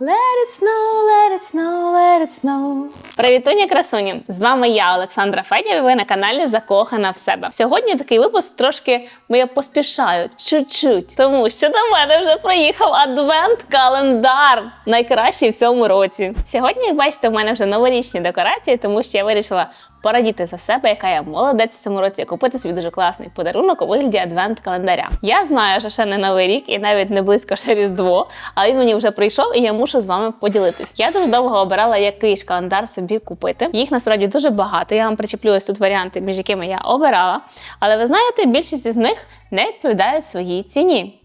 Let it snow, let it snow, let it snow. Привітуні красуні! З вами я, Олександра Федєв, і ви на каналі Закохана в себе. Сьогодні такий випуск трошки бо я поспішаю чуть-чуть, тому що до мене вже приїхав адвент-календар, найкращий в цьому році. Сьогодні, як бачите, в мене вже новорічні декорації, тому що я вирішила порадіти за себе, яка я молодець в цьому році, купити собі дуже класний подарунок у вигляді адвент-календаря. Я знаю, що ще не новий рік і навіть не близько ще різдво, але він мені вже прийшов, і я мушу з вами поділитись. Я дуже довго обирала, який ж календар собі купити. Їх насправді дуже багато. Я вам причеплю ось тут варіанти, між якими я обирала. Але ви знаєте, більшість із них не відповідають своїй ціні.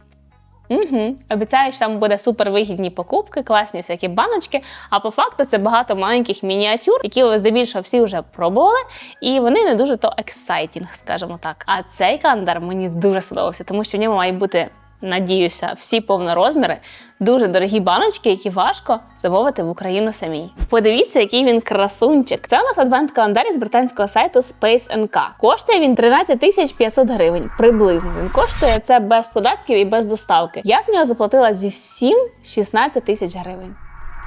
Угу. Обіцяю, що там буде супервигідні покупки, класні всякі баночки. А по факту це багато маленьких мініатюр, які ви здебільшого всі вже пробували, і вони не дуже то ексайтінг, скажімо так. А цей календар мені дуже сподобався, тому що в ньому має бути. Надіюся, всі повнорозміри, дуже дорогі баночки, які важко замовити в Україну самій. Подивіться, який він красунчик. Це у нас адвент-календар з британського сайту Space NK. Коштує він 13 тисяч 500 гривень. Приблизно він коштує це без податків і без доставки. Я з нього заплатила зі всім 16 тисяч гривень.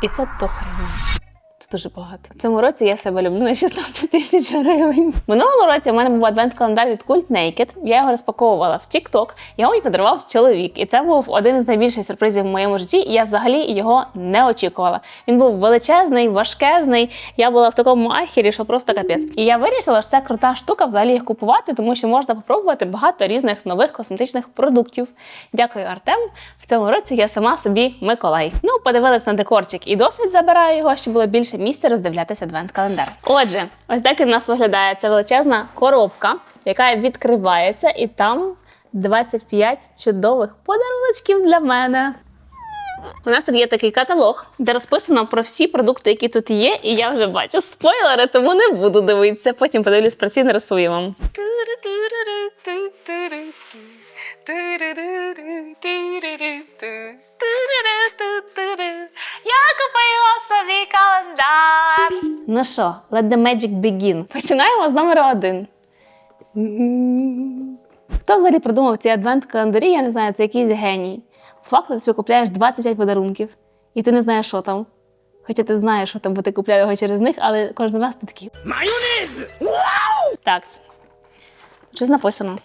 І це то хрена. Це дуже багато. В цьому році я себе люблю на 16 тисяч гривень. Минулого році у мене був адвент-календар від Cult Naked. Я його розпаковувала в TikTok. Його мені подарував чоловік, і це був один із найбільших сюрпризів в моєму житті. І я взагалі його не очікувала. Він був величезний, важкезний. Я була в такому ахірі, що просто капець. І я вирішила, що це крута штука взагалі їх купувати, тому що можна попробувати багато різних нових косметичних продуктів. Дякую, Артем. В цьому році я сама собі Миколай. Ну, подивилась на декорчик і досить забираю його, щоб було більше місця роздивлятися адвент-календар. Отже, ось так він у нас виглядає. Це величезна коробка, яка відкривається, і там 25 чудових подаруночків для мене. У нас тут є такий каталог, де розписано про всі продукти, які тут є, і я вже бачу спойлери, тому не буду дивитися. Потім подивлюсь про ціни, розповім вам. Я купила собі календар. Ну що, let the magic begin. Починаємо з номеру один. Хто взагалі придумав ці адвент-календарі? Я не знаю, це якийсь геній. По факту ти собі купляєш 25 подарунків, і ти не знаєш, що там. Хоча ти знаєш, що там, бо ти купляв його через них, але кожен раз ти такий. Майонез! Вау! Так. Щось написано.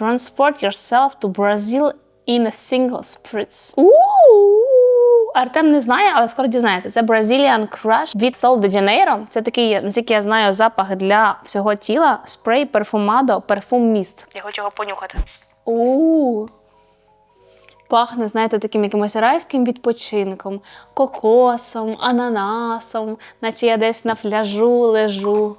Transport yourself to Brazil in a single spritz. Артем не знає, але скоро дізнається. Це Brazilian Crush від Sol de Janeiro. Це такий, наскільки я знаю, запах для всього тіла. Спрей перфумадо, перфум міст. Я хочу його понюхати. у Пахне, знаєте, таким якимось райським відпочинком, кокосом, ананасом, наче я десь на пляжу лежу.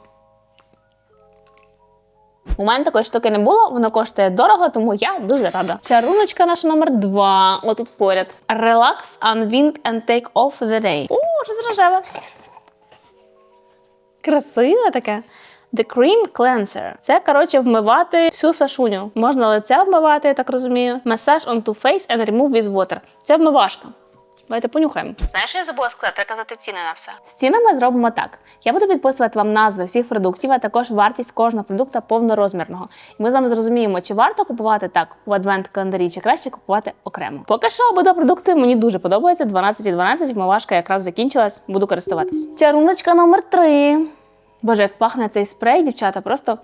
У мене такої штуки не було, воно коштує дорого, тому я дуже рада. Чаруночка наша номер два. Отут поряд. Relax, unwind and take off the day. О, щось рожеве. Красиве таке. The Cream Cleanser. Це, коротше, вмивати всю сашуню. Можна лице вмивати, я так розумію. Massage onto face and remove with water. Це вмивашка. Давайте понюхаємо. Знаєш, я забула сказати, треба казати ціни на все. З цінами зробимо так. Я буду підписувати вам назви всіх продуктів, а також вартість кожного продукту повнорозмірного. І ми з вами зрозуміємо, чи варто купувати так в адвент-календарі, чи краще купувати окремо. Поки що обидва продукти мені дуже подобаються. 12 і 12, вмивашка якраз закінчилась, буду користуватись. Чаруночка номер 3. Боже, як пахне цей спрей, дівчата, просто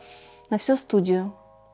на всю студію.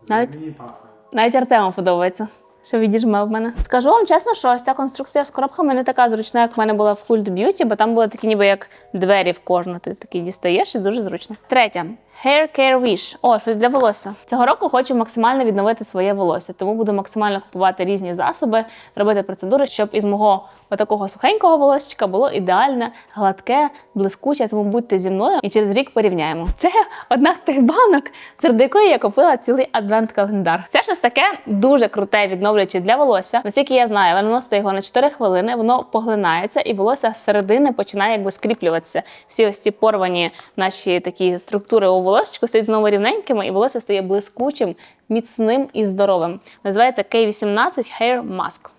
Навіть Мені пахне. навіть Артему подобається. Що відіжме в мене. Скажу вам чесно, що ось ця конструкція з коробками не така зручна, як в мене була в Cult Beauty, бо там були такі ніби як двері в кожну. Ти такі дістаєш і дуже зручно. Третє. Hair Care Wish. О, щось для волосся. Цього року хочу максимально відновити своє волосся, тому буду максимально купувати різні засоби, робити процедури, щоб із мого отакого сухенького волосечка було ідеальне, гладке, блискуче. Тому будьте зі мною і через рік порівняємо. Це одна з тих банок, серед якої я купила цілий адвент-календар. Це щось таке дуже круте, відновлююче для волосся. Наскільки я знаю, ви наносите його на 4 хвилини, воно поглинається, і волосся з середини починає якби скріплюватися. Всі ось ці порвані наші такі структури у волосечку стають знову рівненькими, і волосся стає блискучим, міцним і здоровим. Називається K18 Hair Mask.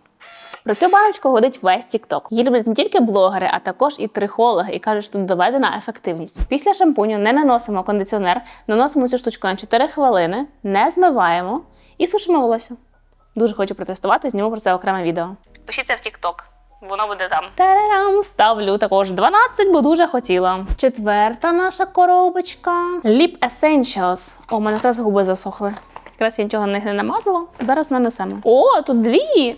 Про цю баночку годить весь TikTok. Її люблять не тільки блогери, а також і трихологи, і кажуть, що тут доведена ефективність. Після шампуню не наносимо кондиціонер, наносимо цю штучку на 4 хвилини, не змиваємо і сушимо волосся. Дуже хочу протестувати, зніму про це окреме відео. Пишіться в TikTok. Воно буде там. Та-дам! Ставлю також 12, бо дуже хотіла. Четверта наша коробочка. Lip Essentials. О, у мене якраз губи засохли. Якраз я нічого на них не намазала. Зараз нанесемо. О, тут дві!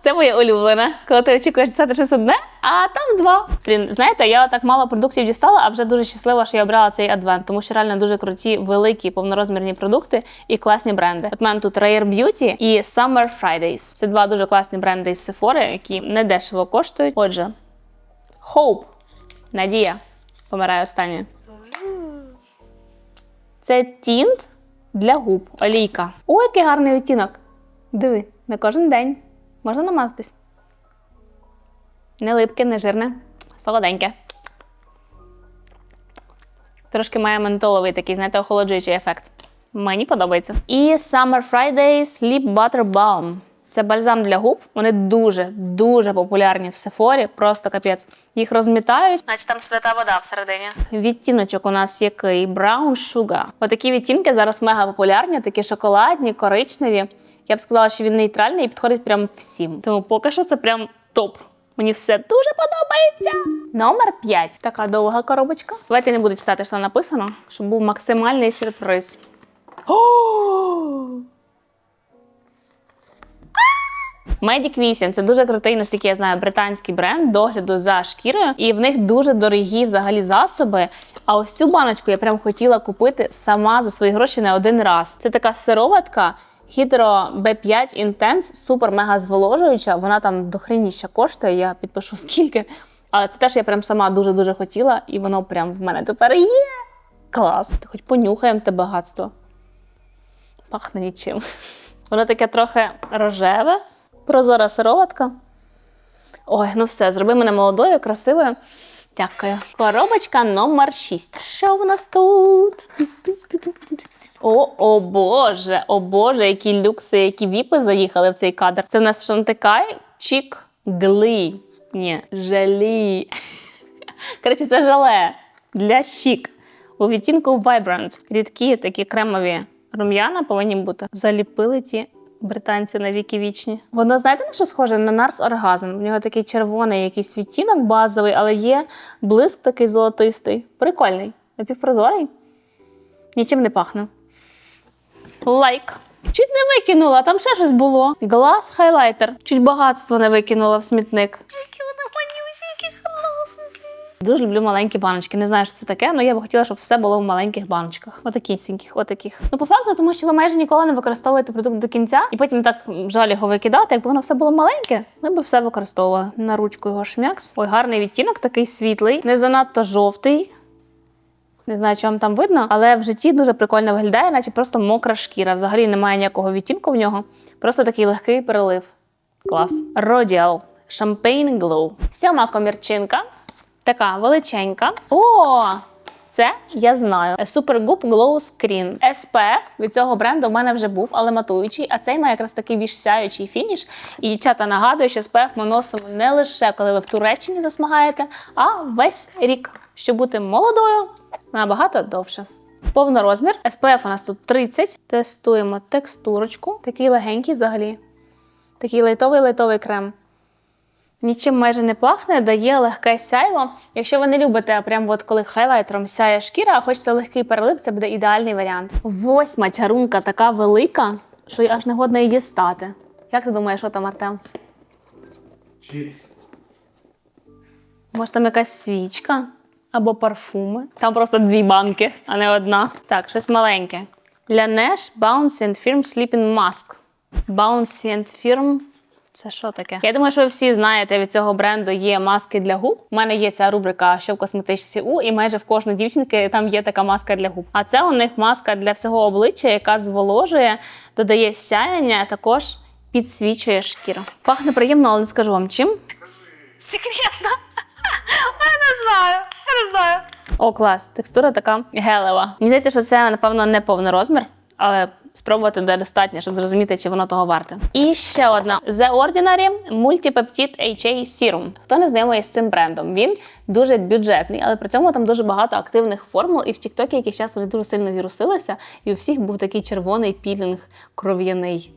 Це моє улюблене, коли ти очікуєш дістати щось одне, а там два. Блін, знаєте, я так мало продуктів дістала, а вже дуже щаслива, що я обрала цей адвент, тому що реально дуже круті, великі, повнорозмірні продукти і класні бренди. От мене тут Rare Beauty і Summer Fridays. Це два дуже класні бренди із Sephora, які не дешево коштують. Отже, Hope. Надія. Помирає останньою. Це тінт для губ. Олійка. О, який гарний відтінок. Диви, на кожен день. Можна намазатись. Не липке, не жирне, солоденьке. Трошки має ментоловий такий, знаєте, охолоджуючий ефект. Мені подобається. І Summer Fridays Lip Butter Balm. Це бальзам для губ. Вони дуже дуже популярні в Сефорі, просто капець. Їх розмітають, наче там свята вода всередині. Відтіночок у нас який Brown Sugar. Отакі відтінки зараз мега популярні, такі шоколадні, коричневі. Я б сказала, що він нейтральний і підходить прям всім. Тому поки що це прям топ. Мені все дуже подобається. Номер 5. Така довга коробочка. Давайте я не буду читати, що написано, щоб був максимальний сюрприз. Medic 8 – це дуже крутий, наскільки я знаю, британський бренд догляду за шкірою, і в них дуже дорогі взагалі засоби. А ось цю баночку я прям хотіла купити сама за свої гроші не один раз. Це така сироватка. Hydro B5 Intense, супер мега зволожуюча. Вона там дохреніща коштує. Я підпишу скільки. Але це теж я прям сама дуже дуже хотіла, і воно прям в мене тепер є. Клас! Хоч понюхаємо те багатство. Пахне нічим. Воно таке трохи рожеве, прозора сироватка. Ой, ну все, зроби мене молодою, красивою. Дякую. Коробочка номер 6. Що в нас тут? О, о Боже, о Боже, які люкси, які віпи заїхали в цей кадр. Це в нас Шантикай Чік Гли. Ні, желі. Коротше, це желе для щік. У відтінку Vibrant. Рідкі такі кремові рум'яна повинні бути. Заліпили ті британці на віки вічні. Воно знаєте на що схоже? На Нарс Оргазм. В нього такий червоний якийсь відтінок базовий, але є блиск такий золотистий. Прикольний. Напівпрозорий. Нічим не пахне. Лайк. Чуть не викинула, там ще щось було. Глаз хайлайтер. Чуть багатство не викинула в смітник. Дуже люблю маленькі баночки. Не знаю, що це таке, але я б хотіла, щоб все було в маленьких баночках. Отакісіньких, отаких. Ну, по факту, тому що ви майже ніколи не використовуєте продукт до кінця, і потім так жаль його викидати. Якби воно все було маленьке, ми б все використовували. На ручку його шмякс. Ой, гарний відтінок, такий світлий, не занадто жовтий. Не знаю, чи вам там видно, але в житті дуже прикольно виглядає, наче просто мокра шкіра. Взагалі немає ніякого відтінку в нього. Просто такий легкий перелив. Клас. Rodial Champagne Glow. Сьома комірчинка. Така величенька. О! Це я знаю. Supergoop Glow Screen. SPF від цього бренду в мене вже був, але матуючий. А цей має якраз такий більш сяючий фініш. І дівчата нагадую, що SPF ми носимо не лише коли ви в Туреччині засмагаєте, а весь рік. Щоб бути молодою набагато довше. Повнорозмір. SPF у нас тут 30. Тестуємо текстурочку. Такий легенький взагалі. Такий лайтовий-лайтовий крем. Нічим майже не пахне, дає легке сяйво. Якщо ви не любите, прям от коли хайлайтером сяє шкіра, а хочеться легкий перелив, це буде ідеальний варіант. Восьма чарунка така велика, що аж не годно її дістати. Як ти думаєш, що там, Артем? Чіпс. Може, там якась свічка або парфуми. Там просто дві банки, а не одна. Так, щось маленьке. Laneige Bouncy and Firm Sleeping Mask. Bouncy and Firm. Це що таке? Я думаю, що ви всі знаєте, від цього бренду є маски для губ. У мене є ця рубрика, що в косметичці у, і майже в кожної дівчинки там є така маска для губ. А це у них маска для всього обличчя, яка зволожує, додає сяяння, а також підсвічує шкіру. Пахне приємно, але не скажу вам чим. Секретно. Я не знаю. Я не знаю. О, клас. Текстура така гелева. Мені здається, що це, напевно, не повний розмір, але спробувати буде достатньо, щоб зрозуміти, чи воно того варте. І ще одна The Ordinary Multipeptide HA Serum. Хто не знайомий з цим брендом? Він дуже бюджетний, але при цьому там дуже багато активних формул. І в TikTok якийсь час вони дуже сильно вірусилися, і у всіх був такий червоний пілінг кров'яний.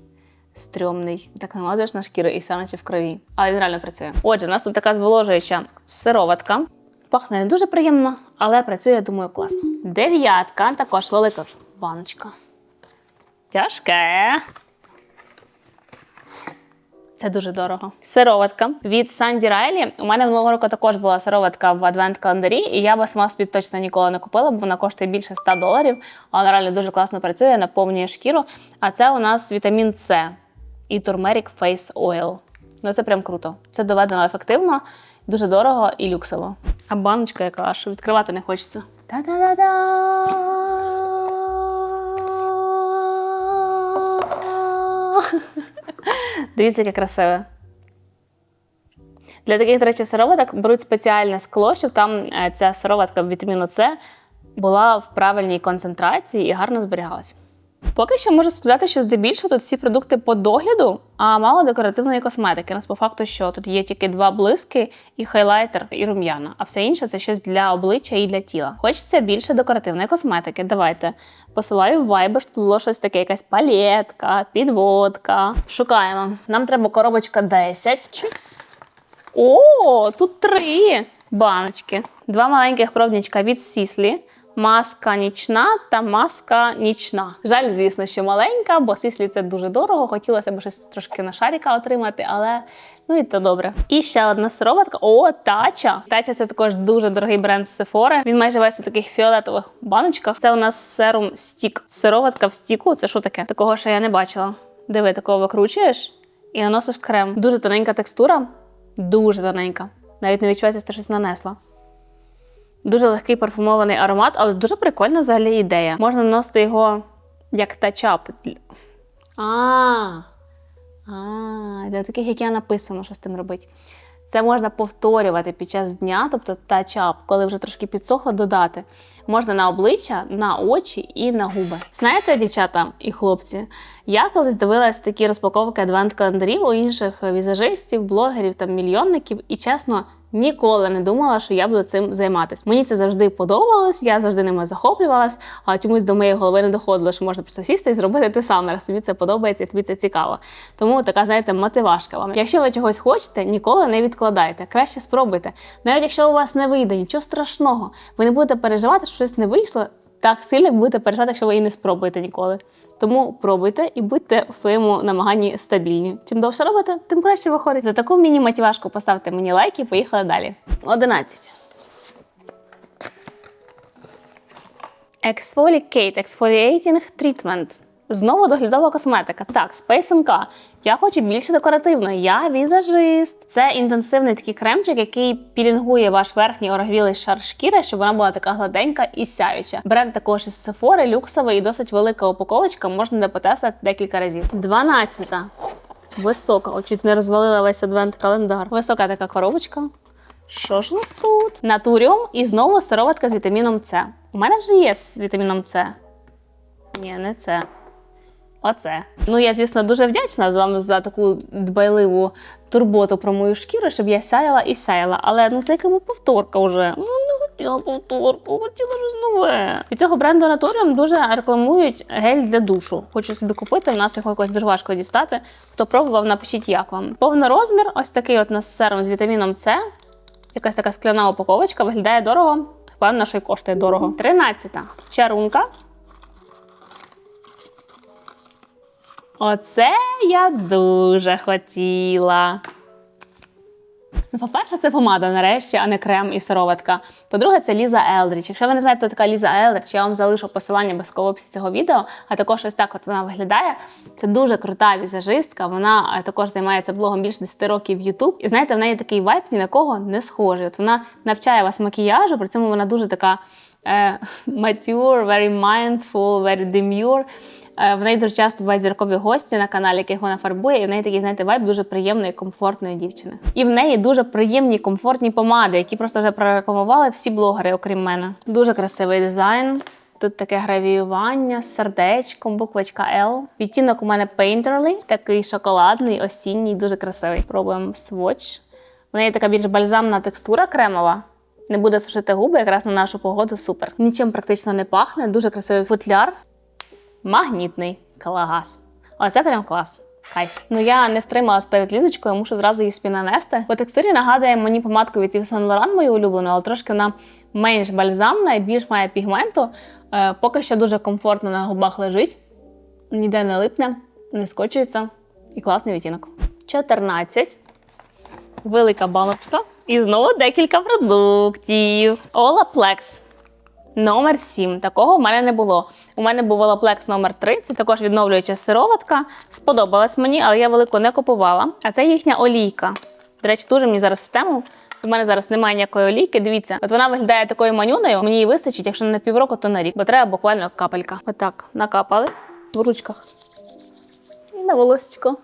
стрьомний. Так намазуєш на шкіру і все наче в крові. Але він реально працює. Отже, у нас тут така зволожуюча сироватка. Пахне не дуже приємно, але працює, я думаю, класно. Дев'ятка, також велика баночка. Тяжке. Це дуже дорого. Сироватка від Санді Райлі. У мене минулого року також була сироватка в адвент-календарі, і я би сама собі точно ніколи не купила, бо вона коштує більше 100 доларів. Вона реально дуже класно працює, наповнює шкіру. А це у нас вітамін С і Turmeric Face Oil. Ну це прям круто. Це доведено ефективно, дуже дорого і люксово. А баночка яка аж відкривати не хочеться. Та-да-да-да! Дивіться, яке красиве. Для таких, до речі, сироваток беруть спеціальне скло, щоб там е, ця сироватка вітаміну С була в правильній концентрації і гарно зберігалась. Поки що можу сказати, що здебільшого тут всі продукти по догляду, а мало декоративної косметики. У нас по факту, що тут є тільки два блиски, і хайлайтер, і рум'яна, а все інше це щось для обличчя і для тіла. Хочеться більше декоративної косметики. Давайте посилаю в Viber, що тут було щось таке, якась палетка, підводка. Шукаємо. Нам треба коробочка 10. Чикс. О, тут три баночки. Два маленьких пробничка від Сіслі. Маска нічна та маска нічна. Жаль, звісно, що маленька, бо сіслі це дуже дорого. Хотілося б щось трошки на шаріка отримати, але ну і то добре. І ще одна сироватка. О, тача. Тача це також дуже дорогий бренд Sephora. Він майже весь у таких фіолетових баночках. Це у нас серум стік. Сироватка в стіку. Це що таке? Такого ще я не бачила. Диви, такого викручуєш і наносиш крем. Дуже тоненька текстура, дуже тоненька. Навіть не відчувається, що щось нанесла. Дуже легкий парфумований аромат, але дуже прикольна взагалі ідея. Можна наносити його як тачап. А, а, для таких, як я написано, що з тим робити. Це можна повторювати під час дня, тобто тачап, коли вже трошки підсохло, додати. Можна на обличчя, на очі і на губи. Знаєте, дівчата і хлопці, я колись дивилась такі розпаковки адвент-календарів у інших візажистів, блогерів та мільйонників, і чесно. Ніколи не думала, що я буду цим займатися. Мені це завжди подобалось, я завжди ними захоплювалась, а чомусь до моєї голови не доходило, що можна просто сісти і зробити те саме, раз тобі це подобається і тобі це цікаво. Тому така, знаєте, мотивашка вам. Якщо ви чогось хочете, ніколи не відкладайте. Краще спробуйте. Навіть якщо у вас не вийде, нічого страшного, ви не будете переживати, що щось не вийшло. Так сильно будете переживати, якщо ви її не спробуєте ніколи. Тому пробуйте і будьте в своєму намаганні стабільні. Чим довше робите, тим краще виходить. За таку міні-мотивашку поставте мені лайк і поїхали далі. 11. Exfoliate Exfoliating Treatment. Знову доглядова косметика. Так, Space MK. Я хочу більше декоративної. Я візажист. Це інтенсивний такий кремчик, який пілінгує ваш верхній оргвілий шар шкіри, щоб вона була така гладенька і сяюча. Бренд також із Sephora, люксовий і досить велика упаковочка. Можна буде потестити декілька разів. 12. Висока. О, не розвалила весь адвент-календар. Висока така коробочка. Що ж у нас тут? Натуріум і знову сироватка з вітаміном С. У мене вже є з вітаміном С. Ні, не це. Оце. Ну, я, звісно, дуже вдячна з вами за таку дбайливу турботу про мою шкіру, щоб я сяяла і сяяла. Але ну це якому повторка вже. Ну, не хотіла повторку, хотіла щось нове. Від цього бренду Naturium дуже рекламують гель для душу. Хочу собі купити. У нас його якось дуже важко дістати. Хто пробував, напишіть, як вам. Повний розмір, ось такий от нас серум з вітаміном С. Якась така скляна упаковочка, виглядає дорого. Впевнена, що й коштує дорого. 13. Чарунка. Оце я дуже хотіла. Ну, по-перше, це помада нарешті, а не крем і сироватка. По-друге, це Ліза Елдріч. Якщо ви не знаєте, хто така Ліза Елдріч, я вам залишу посилання обов'язково в цього відео, а також ось так от вона виглядає. Це дуже крута візажистка. Вона е, також займається блогом більше 10 років в YouTube. І знаєте, в неї такий вайб ні на кого не схожий. От вона навчає вас макіяжу, при цьому вона дуже така е, mature, very mindful, very demure. Е, В неї дуже часто бувають зіркові гості на каналі, яких вона фарбує, і в неї такий, знаєте, вайб дуже приємної, комфортної дівчини. І в неї дуже приємні, комфортні помади, які просто вже прорекламували всі блогери, окрім мене. Дуже красивий дизайн. Тут таке гравіювання з сердечком, буквочка L. Відтінок у мене Painterly, такий шоколадний, осінній, дуже красивий. Пробуємо сводч. В неї така більш бальзамна текстура кремова. Не буде сушити губи, якраз на нашу погоду супер. Нічим практично не пахне, дуже красивий футляр. Магнітний клас. Оце прям клас. Кайф. Ну я не втрималась перед лізочкою, мушу зразу її собі нанести. По текстурі нагадує мені помадку від Yves Saint Laurent, мою улюблену, але трошки вона менш бальзамна і більш має пігменту. Е, поки що дуже комфортно на губах лежить, ніде не липне, не скочується і класний відтінок. 14. Велика баночка. І знову декілька продуктів. Olaplex. Номер 7. Такого в мене не було. У мене був Olaplex номер 3. Це також відновлююча сироватка. Сподобалась мені, але я велику не купувала. А це їхня олійка. До речі, дуже мені зараз в тему. У мене зараз немає ніякої олійки. Дивіться, от вона виглядає такою манюною. Мені її вистачить, якщо не на півроку, то на рік. Бо треба буквально капелька. Отак, накапали в ручках. І на волосечко.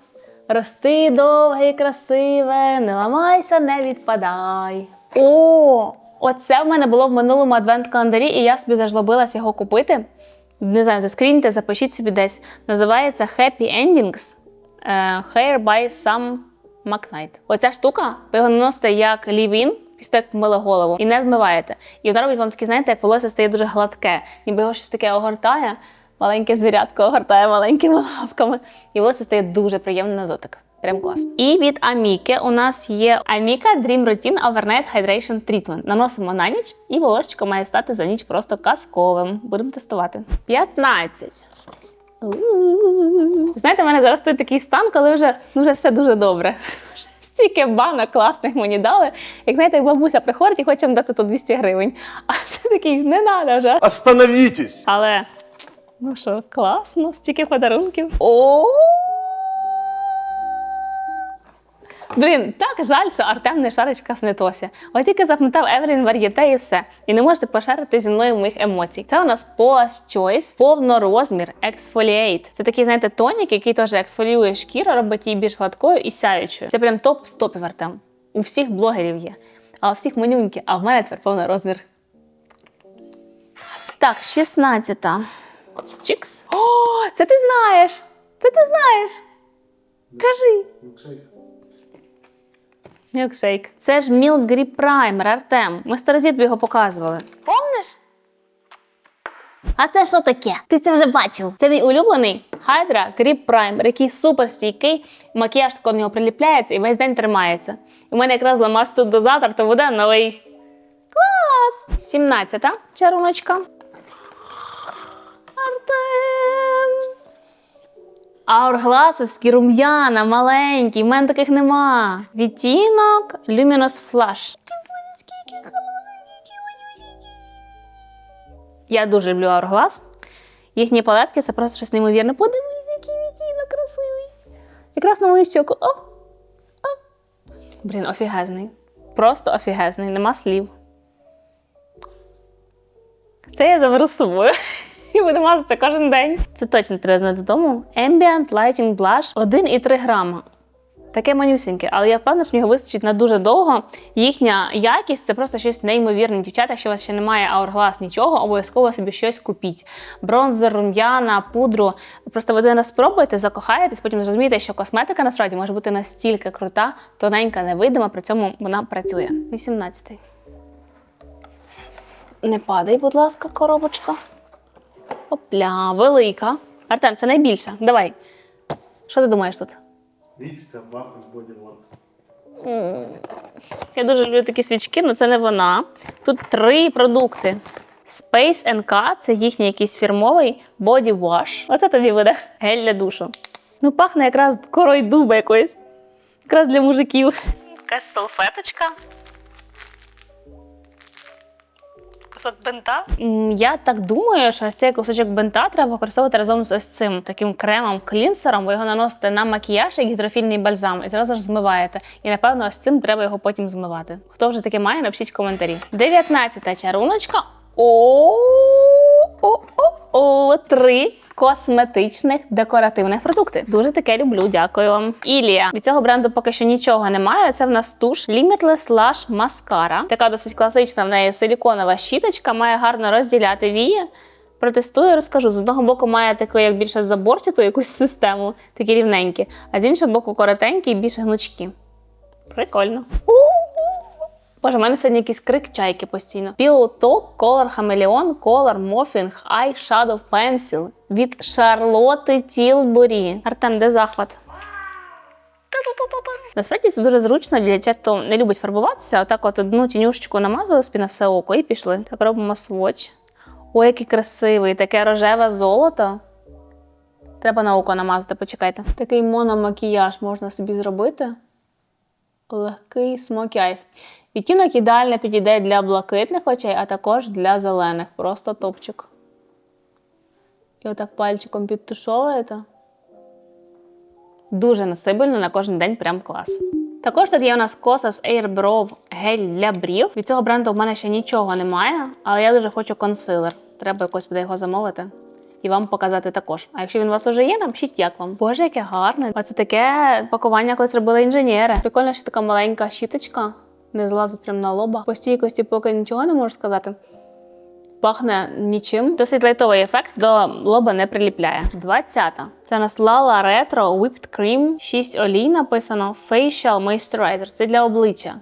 Рости довге і красиве, не ламайся, не відпадай. О, оце в мене було в минулому адвент-календарі, і я собі зажлобилась його купити. Не знаю, заскріньте, запишіть собі десь. Називається Happy Endings е, Hair by Sam McKnight. Оця штука, ви його наносите як лівін, після як мили голову, і не змиваєте. І вона робить вам таке, знаєте, як волосся стає дуже гладке, ніби його щось таке огортає. Маленьке звірятко огортає маленькими лапками. І волосся стає дуже приємне на дотик. Прям клас. І від Аміки у нас є Аміка Dream Routine Overnight Hydration Treatment. Наносимо на ніч, і волосечко має стати за ніч просто казковим. Будемо тестувати. 15. Знаєте, в мене зараз тут такий стан, коли вже, ну, вже все дуже добре. Стільки банок класних мені дали. Як знаєте, як бабуся приходить і хоче вам дати тут 200 гривень. А ти такий, не треба вже. Остановитесь! Але ну що, класно, стільки подарунків. О! Блін, так жаль, що Артем не шарить в косметосі. Ось тільки запам'ятав Евелін Вар'єте і все. І не можете пошарити зі мною моїх емоцій. Це у нас Pause Choice, повнорозмір Exfoliate. Це такий, знаєте, тонік, який теж ексфоліює шкіру, робить її більш гладкою і сяючою. Це прям топ з топів Артем. У всіх блогерів є. А у всіх манюньки, а в мене тепер повний розмір. Так, 16. Чікс. О, це ти знаєш! Це ти знаєш! Кажи. Мілкшейк. Це ж Milk Grip Primer, Артем. Ми сто його показували. Помниш? А це що таке? Ти це вже бачив. Це мій улюблений Hydra Grip Primer, який супер стійкий. Макіяж тако до нього приліпляється і весь день тримається. І в мене якраз ламався тут дозатор, то буде новий. Клас! 17 чаруночка. Артем. Аургласовські рум'яна, маленькі, в мене таких нема. Відтінок Luminous Flash. Я дуже люблю Hourglass. Їхні палетки це просто щось неймовірне. Подивись, який відтінок красивий. Якраз на мою щоку. О! О! Блін, офігезний. Просто офігезний, нема слів. Це я заберу з собою. І буду мазати кожен день. Це точно треба знати додому. Ambient Lighting Blush 1,3 грама. Таке манюсіньке, але я впевнена, що його вистачить на дуже довго. Їхня якість це просто щось неймовірне. Дівчата, якщо у вас ще немає Hourglass нічого, обов'язково собі щось купіть. Бронзер, рум'яна, пудру. Просто ви один раз спробуєте, закохаєтесь, потім зрозумієте, що косметика насправді може бути настільки крута, тоненька, невидима, при цьому вона працює. 18. Не падай, будь ласка, коробочка. Опля, велика. Артем, це найбільша. Давай. Що ти думаєш тут? Свічка Basis Body Works. Я дуже люблю такі свічки, але це не вона. Тут три продукти. Space NK – це їхній якийсь фірмовий body wash. Оце тоді буде гель для душу. Ну, пахне якраз корою дуба якоюсь. Якраз для мужиків. Якась салфеточка. Кусок бинта? Я так думаю, що ось цей кусочок бента треба використовувати разом з ось цим таким кремом клінсером. Ви його наносите на макіяж як гідрофільний бальзам і зразу ж змиваєте. І напевно ось цим треба його потім змивати. Хто вже таке має, напишіть в коментарі. 19 чаруночка. О, о, о, о, три косметичних декоративних продукти. Дуже таке люблю. Дякую вам. Ілія. Від цього бренду поки що нічого немає. Це в нас туш Limitless Lash Mascara. Така досить класична в неї силіконова щіточка, має гарно розділяти вії. Протестую, розкажу. З одного боку має таку як більше заборчату якусь систему, такі рівненькі, а з іншого боку коротенькі і більше гнучкі. Прикольно. Боже, в мене сьогодні якийсь крик чайки постійно. Talk Color Chameleon Color Morphing Eye Shadow Pencil від Шарлоти Тілбурі. Артем, де захват? Насправді це дуже зручно для тих, хто не любить фарбуватися. Отак от одну тінюшечку намазали собі на все око і пішли. Так робимо сводч. Ой, який красивий, таке рожеве золото. Треба на око намазати, почекайте. Такий мономакіяж можна собі зробити. Легкий смокі айс. Відтінок ідеально підійде для блакитних очей, а також для зелених. Просто топчик. І отак пальчиком підтушовуєте. Дуже насибельно на кожен день прям клас. Також тут є у нас Kosas Air Brow гель для брів. Від цього бренду в мене ще нічого немає, але я дуже хочу консилер. Треба якось буде його замовити. І вам показати також. А якщо він у вас уже є, напишіть, як вам. Боже, яке гарне. Оце таке пакування колись робили інженери. Прикольно, що така маленька щіточка не злазить прямо на лоба. По стійкості поки нічого не можу сказати. Пахне нічим. Досить лайтовий ефект до лоба не приліпляє. 20-та. Це нас Lala Retro Whipped Cream. 6 олій написано Facial Moisturizer. Це для обличчя.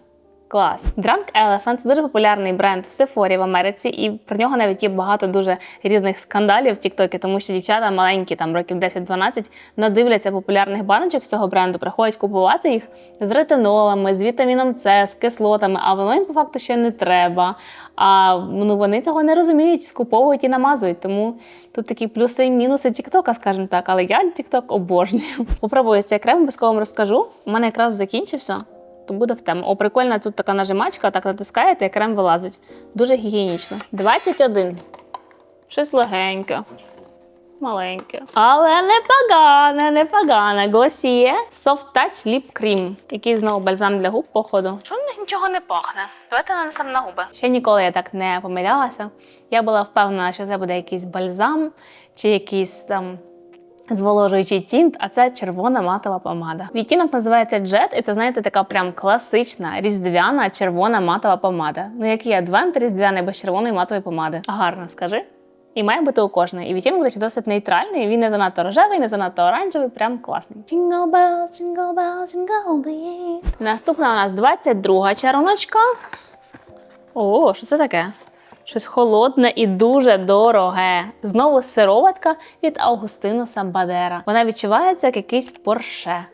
Клас. Drunk Elephant дуже популярний бренд в Сефорі в Америці, і про нього навіть є багато дуже різних скандалів в Тіктокі, тому що дівчата маленькі, там років 10-12, надивляться популярних баночок з цього бренду, приходять купувати їх з ретинолами, з вітаміном С, з кислотами, а воно їм по факту ще не треба. А ну, вони цього не розуміють, скуповують і намазують. Тому тут такі плюси і мінуси Тіктока, скажімо так. Але я Тікток обожнюю. Попробую цей крем, обов'язково вам розкажу. У мене якраз закінчився то буде в тему. О, прикольна тут така нажимачка, так натискаєте, і крем вилазить. Дуже гігієнічно. 21. Щось легеньке. Маленьке. Але не погане, не. Glossier Soft Touch Lip Cream. Який знову бальзам для губ, походу. Що в них нічого не пахне? Давайте нанесемо на губи. Ще ніколи я так не помилялася. Я була впевнена, що це буде якийсь бальзам чи якийсь там зволожуючий тінт, а це червона матова помада. Відтінок називається Jet, і це, знаєте, така прям класична різдвяна червона матова помада. Ну, який адвент різдвяний без червоної матової помади. Гарно, скажи. І має бути у кожної. І відтінок, речі, досить нейтральний. Він не занадто рожевий, не занадто оранжевий, прям класний. Jingle bells, jingle bells, jingle. Наступна у нас 22 чаруночка. О, що це таке? Щось холодне і дуже дороге. Знову сироватка від Августинуса Бадера. Вона відчувається як якийсь Порше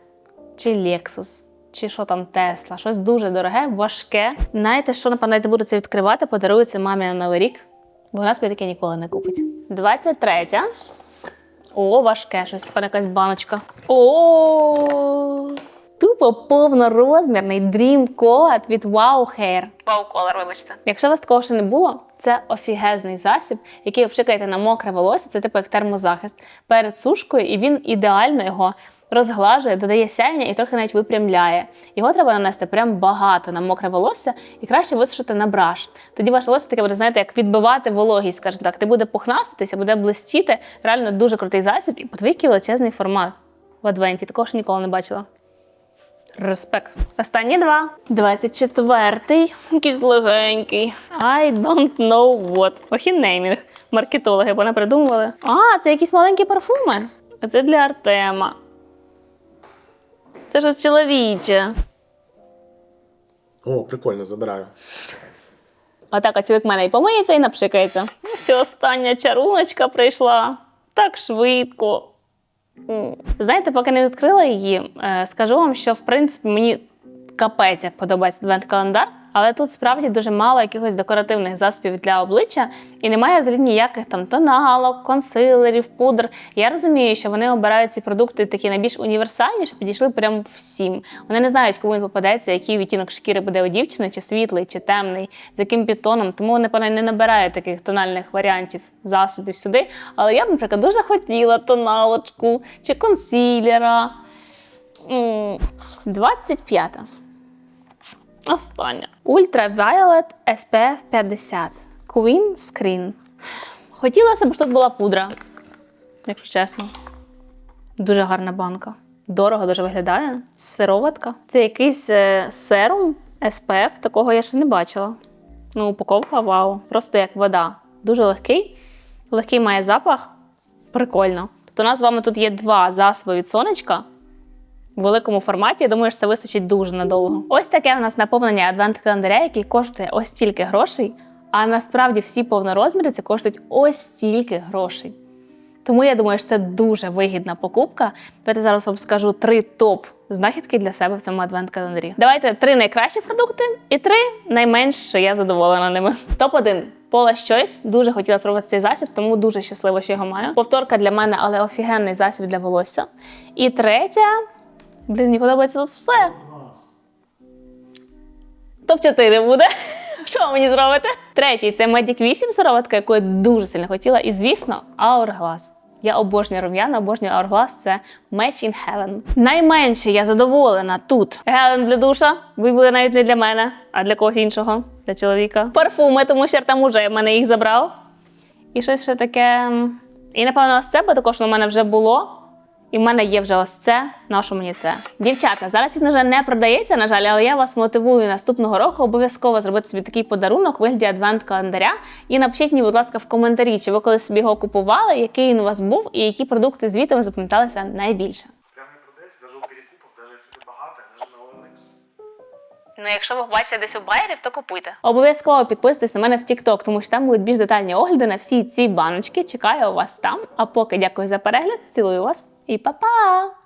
чи Lexus. Чи що там Тесла, щось дуже дороге, важке. Знаєте, що напевно, буду це відкривати, подарую це мамі на Новий рік, бо вона собі таке ніколи не купить. 23. О, важке, щось пане якась баночка. О, тупо повнорозмірний Dream Coat від Wow Hair. Wow Color, вибачте. Якщо у вас такого ще не було, це офігезний засіб, який ви пшикаєте на мокре волосся, це типу як термозахист перед сушкою, і він ідеально його розглажує, додає сяйня і трохи навіть випрямляє. Його треба нанести прям багато на мокре волосся і краще висушити на браш. Тоді ваше волосся таке буде, знаєте, як відбивати вологість, скажімо так. Ти буде пухнаститися, буде блистіти. Реально дуже крутий засіб і подивіться величезний формат в адвенті. Такого ще ніколи не бачила. Респект. Останні два. 24-й. Якийсь легенький. I don't know what. Охінеймінг. Маркетологи бо не придумували. А, це якісь маленькі парфуми. А це для Артема. Це щось чоловіче. О, прикольно, забираю. Отак, а чоловік в мене і помиється, і напшикається. Ну, все, остання чаруночка прийшла. Так швидко. Знаєте, поки не відкрила її, е, скажу вам, що в принципі мені капець як подобається адвент-календар, але тут справді дуже мало якихось декоративних засобів для обличчя і немає взагалі ніяких там тоналок, консилерів, пудр. Я розумію, що вони обирають ці продукти такі найбільш універсальні, що підійшли прям всім. Вони не знають, кому він попадеться, який відтінок шкіри буде у дівчини, чи світлий, чи темний, з яким підтоном. Тому вони напевно, не набирають таких тональних варіантів засобів сюди. Але я б, наприклад, дуже хотіла тоналочку чи консилера. М, 25. Остання. Ultraviolet SPF 50. Queen Screen. Хотілося б, щоб тут була пудра, якщо чесно. Дуже гарна банка. Дорого дуже виглядає. Сироватка. Це якийсь е, серум SPF, такого я ще не бачила. Ну, упаковка, вау. Просто як вода. Дуже легкий. Легкий має запах. Прикольно. Тобто у нас з вами тут є два засоби від сонечка в великому форматі. Я думаю, що це вистачить дуже надовго. Ось таке у нас наповнення адвент-календаря, який коштує ось стільки грошей. А насправді всі повнорозміри це коштують ось стільки грошей. Тому я думаю, що це дуже вигідна покупка. Давайте зараз вам скажу три топ знахідки для себе в цьому адвент-календарі. Давайте три найкращі продукти і три найменш, що я задоволена ними. Топ 1 Paula's Choice. Дуже хотіла спробувати цей засіб, тому дуже щаслива, що його маю. Повторка для мене, але офігенний засіб для волосся. І третя. Блін, мені подобається тут все. Клас. Топ-4 буде. Що ви мені зробите? Третій це Medic 8 сироватка, яку я дуже сильно хотіла. І звісно, Hourglass. Я обожнюю рум'яна, обожнюю Hourglass. Це Match in Heaven. Найменше я задоволена тут. Гелен для душа. Ви були навіть не для мене, а для когось іншого, для чоловіка. Парфуми, тому що там уже мене їх забрав. І щось ще таке. І напевно, ось це, бо також у мене вже було. І в мене є вже ось це. ношу мені це? Дівчата, зараз він вже не продається, на жаль, але я вас мотивую наступного року обов'язково зробити собі такий подарунок вигляді адвент-календаря. І напишіть мені, будь ласка, в коментарі, чи ви коли собі його купували, який він у вас був, і які продукти звідти ви запам'яталися найбільше. Ну, якщо ви бачите десь у байерів, то купуйте. Обов'язково підписуйтесь на мене в TikTok, тому що там будуть більш детальні огляди на всі ці баночки. Чекаю вас там. А поки дякую за перегляд, цілую вас і па-па!